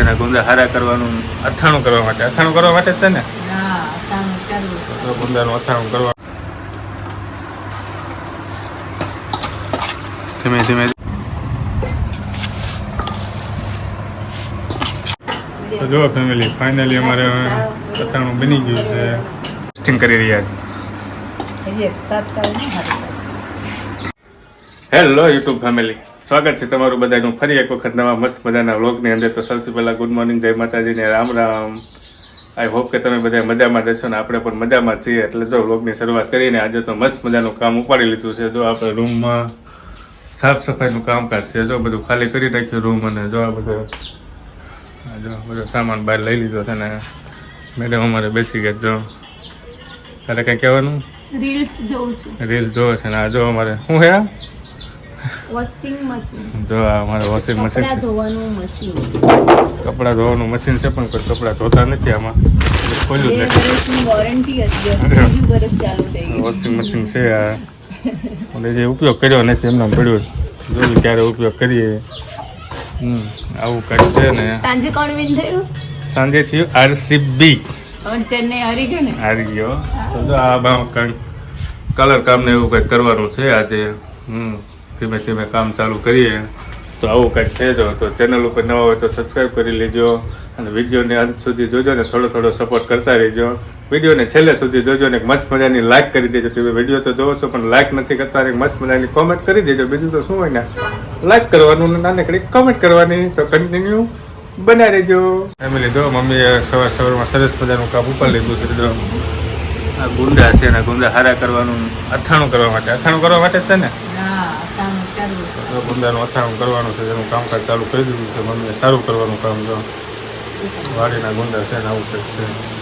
અને ગુંદા હારા કરવાનું અથાણું કરવા માટે. અથાણું કરવા માટે જ છે ને? ગુંદાનું અથાણું કરવા. ધીમે ધીમે. તો જો ફેમિલી ફાઇનલી અમારે અથાણું બની ગયું છે. ટેસ્ટિંગ કરી રહ્યા છે. હેલો યુટ્યુબ ફેમિલી સ્વાગત છે તમારું બધાનું. ફરી એક વખત નવા મસ્ત મજાના વ્લોગની અંદર. તો સૌથી પહેલાં ગુડ મોર્નિંગ જય માતાજીને રામ રામ. આઈ હોપ કે તમે બધા મજામાં જશો ને આપણે પણ મજામાં છીએ. એટલે જો વ્લોગની શરૂઆત કરીને આજે તો મસ્ત મજાનું કામ ઉપાડી લીધું છે. જો આપણે રૂમમાં સાફ સફાઈનું કામકાજ છે. જો બધું ખાલી કરી નાખ્યું રૂમ અને જો આ બધો આ જો બધો સામાન બહાર લઈ લીધો છે ને. મેડમ અમારે બેસી ગયા જો. તારે કંઈ કહેવાનું? રીલ્સ જોઉં છું. રીલ જોવે છે ને. આ જો અમારે શું હે? વોશિંગ મશીન જો આ અમારે વોશિંગ મશીન કપડાં ધોવાનું મશીન કપડાં ધોવાનું મશીન છે પણ કોઈ કપડાં ધોતા નથી આમાં. ખોલ્યું નથી. વોરંટી હતી બીજું વર્ષ ચાલુ થઈ ગયું. વોશિંગ મશીન છે આ. અને જે ઉપયોગ કર્યો નથી એમને પડ્યું જોયું ક્યારે ઉપયોગ કરીએ. હમ આવું કાંઈ છે ને. સાંજે કોણ વિન થયું? સાંજે થયું આરસીબી ચેન્નઈ હારી ગયો ને? હારી ગયો. તો જો આ કલર કામ ને એવું કંઈક કરવાનું છે આજે. હમ. ધીમે ધીમે કામ ચાલુ કરીએ. તો આવું કંઈક થઈ જો તો ચેનલ ઉપર નવા હોય તો સબસ્ક્રાઈબ કરી લેજો અને વિડીયોને અંત સુધી જોજો ને થોડો થોડો સપોર્ટ કરતા રહેજો. વિડીયોને છેલ્લે સુધી જોજો ને મસ્ત મજાની લાઇક કરી દેજો. તમે વીડિયો તો જોવો છો, પણ લાઇક નથી કરતા મસ્ત મજાની કોમેન્ટ કરી દેજો. બીજું તો શું હોય ને? લાઇક કરવાનું નાનકડી કોમેન્ટ કરવાની. તો કન્ટિન્યુ બના રહેજો. ફેમિલી જો મમ્મીએ સવાર સવારમાં સરસ મજાનું કામ ઉપર લીધું છે આ ગુંડા છે ગુંદા હારા કરવાનું, અથાણું કરવા માટે. અથાણું કરવા માટે જ છે ને? ગુંદાનું અથાણું કરવાનું છે જેનું કામકાજ ચાલુ કરી દીધું છે મમ્મીએ સારું કરવાનું કામ જો. વાડીના ગુંદા છે ને આવું કંઈક છે.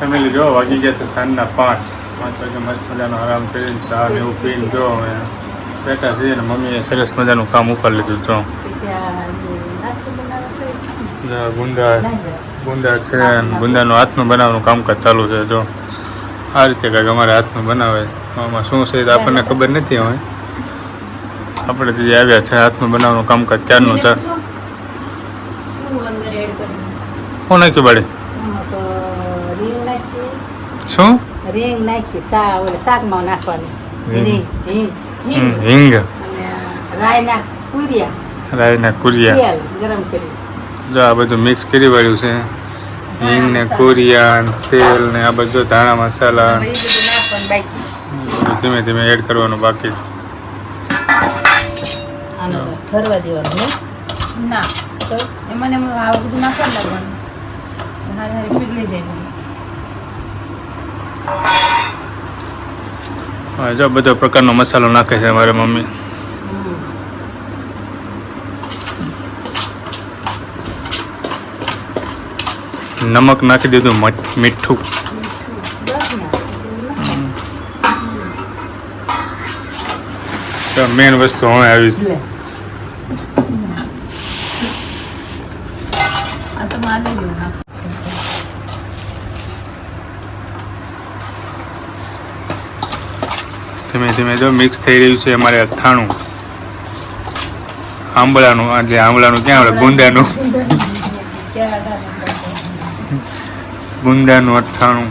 ફેમિલી જો વાગી ગયા છે સાંજના પાંચ. પાંચ વાગે મસ્ત મજાનો આરામ કરીને ચા ને એવું પીને જો અમે બેઠા છીએ ને મમ્મીએ સરસ મજાનું કામ ઉપર લીધું તો ગુંદા ગુંદા છે અને ગુંદાનું હાથનું બનાવવાનું કામકાજ ચાલુ છે જો. આ રીતે કંઈક અમારે હાથનું બનાવે. આમાં શું છે આપણને ખબર નથી હવે. આપણે જે આવ્યા છે હાથનું બનાવવાનું કામકાજ ક્યારનું છે. શું નાખ્યું બાળી? શું? રીંગ નાખી સા ઓલે શાકમાં નાખવાની. રીંગ. હિંગ હિંગ. રાયના કુરિયા. રાયના કુરિયા. તેલ ગરમ કરી જો આ બધું મિક્સ કરી વાળ્યું છે. હિંગ ને કુરિયા તેલ ને આ બધું ધાણા મસાલા. ધીમે ધીમે એડ કરવાનું બાકી છે. ઠરવા દેવાનું ના. તો? એમાં ને આ બધું નાખવા લાગવાનું. હારે હારે પીગળી જાય જો બધો પ્રકારનો મસાલો નાખે છે મારી મમ્મી. નમક નાખી દીધું મીઠું. મેન વસ્તુ હવે આવી જેવું નાખ ધીમે ધીમે જો મિક્સ થઈ રહ્યું છે અમારે અથાણું. આંબળાનું એટલે આંબળાનું ક્યાં આવે? ગુંદાનું. ગુંદાનું અથાણું.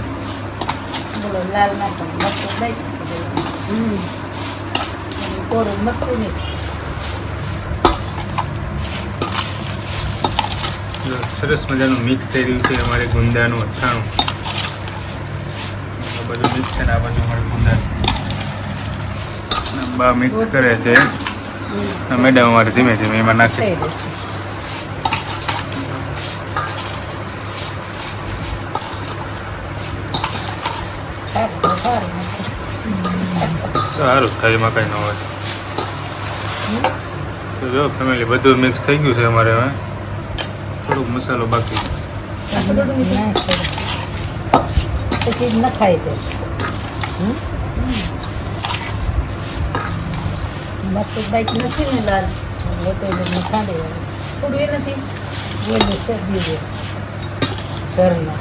સરસ મજાનું મિક્સ થઈ રહ્યું છે અમારે ગુંદાનું અથાણું. બધું મિક્સ છે ને આ બધું અમારે ગુંદા છે. બા મિક્સ કરે છે. મેડમ અમારે ધીમે ધીમે એમાં નાખે. સારું, થાય એમાં કંઈ ન હોય. તો જો ફેમિલી બધું મિક્સ થઈ ગયું છે અમારે હવે. થોડુંક મસાલો બાકી. પછી ન ખાય તે હમ? બાઈક નથી ને લાલ. તો એને ખાંડે થોડું એ નથી. બોલું છે બીજે ઘરમાં.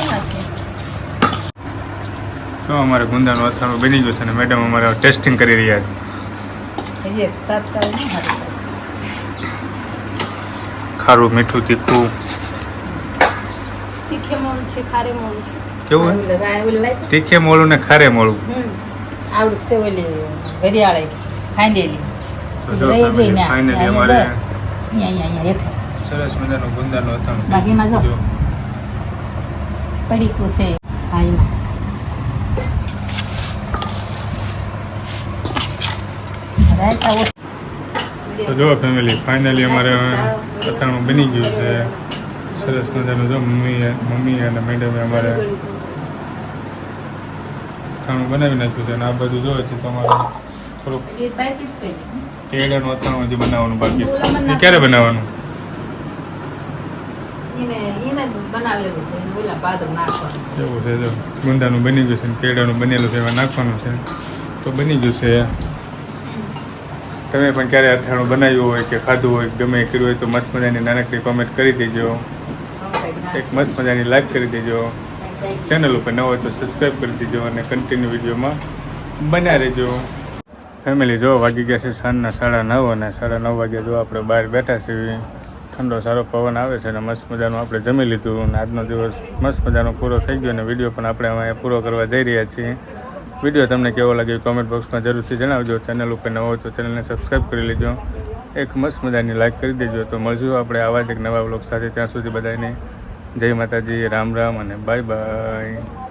એમાં છે તો અમારે ગુંદાનું અથાણું બની ગયું છે અને મેડમ અમારે ટેસ્ટિંગ કરી રહ્યા છે. હજી એક તાત્કાલિક ખારું મીઠું તીખું. તીખે મોળું છે ખારે મોળું છે. કેવું તીખે મોળું ને ખારે મોળું. આવડું છે ઓલી ઘરિયાળે જો રહી ગઈ ને ફાઇનલી અમારે અહીંયા અહીંયા હેઠે. સરસ મજાનું ગુંદાનું અથાણું બાકીમાં જો. પડીકું છે હા એમાં રાયતા ઓછું. તો જો ફેમિલી ફાઇનલી અમારે અથાણું બની ગયું છે. સરસ મજાનું જો મમ્મી મમ્મી અને મેડમે અમારે અથાણું બનાવી નાખ્યું છે. અને આ બધું જો છે તમારે છે. કેળાનું અથાણું હજી બનાવવાનું બાકી. એ ક્યારે બનાવવાનું? એવું છે જો. ગુંદાનું બની ગયું છે કેળાનું બનેલું છે એમાં નાખવાનું છે. તો બની ગયું છે. તમે પણ ક્યારે અથાણું બનાવ્યું હોય કે ખાધું હોય ગમે કર્યું હોય તો મસ્ત મજાની નાનકડી કોમેન્ટ કરી દેજો. એક મસ્ત મજાની લાઈક કરી દેજો. ચેનલ ઉપર ન હોય તો સબસ્ક્રાઈબ કરી દેજો અને કન્ટિન્યુ વિડીયોમાં બન્યા રહેજો. ફેમિલી જો વાગી ગયા છે સાંજના સાડા નવ અને સાડા નવ વાગ્યા જો આપણે બહાર બેઠા છીએ, ઠંડો સારો પવન આવે છે અને મસ્ત મજાનું આપણે જમી લીધું અને આજનો દિવસ મસ્ત મજાનો પૂરો થઈ ગયો અને વીડિયો પણ આપણે અહીંયા પૂરો કરવા જઈ રહ્યા છીએ. વીડિયો તમને કેવો લાગ્યો કોમેન્ટ બોક્સમાં જરૂરથી જણાવજો. ચેનલ ઉપર નવો તો ચેનલને સબસ્ક્રાઈબ કરી લેજો. એક મસ્ત મજાની લાઈક કરી દેજો. તો મળશું આપણે આવા જ એક નવા બ્લોગ સાથે ત્યાં સુધી બધાને. જય માતાજી, રામ રામ અને બાય બાય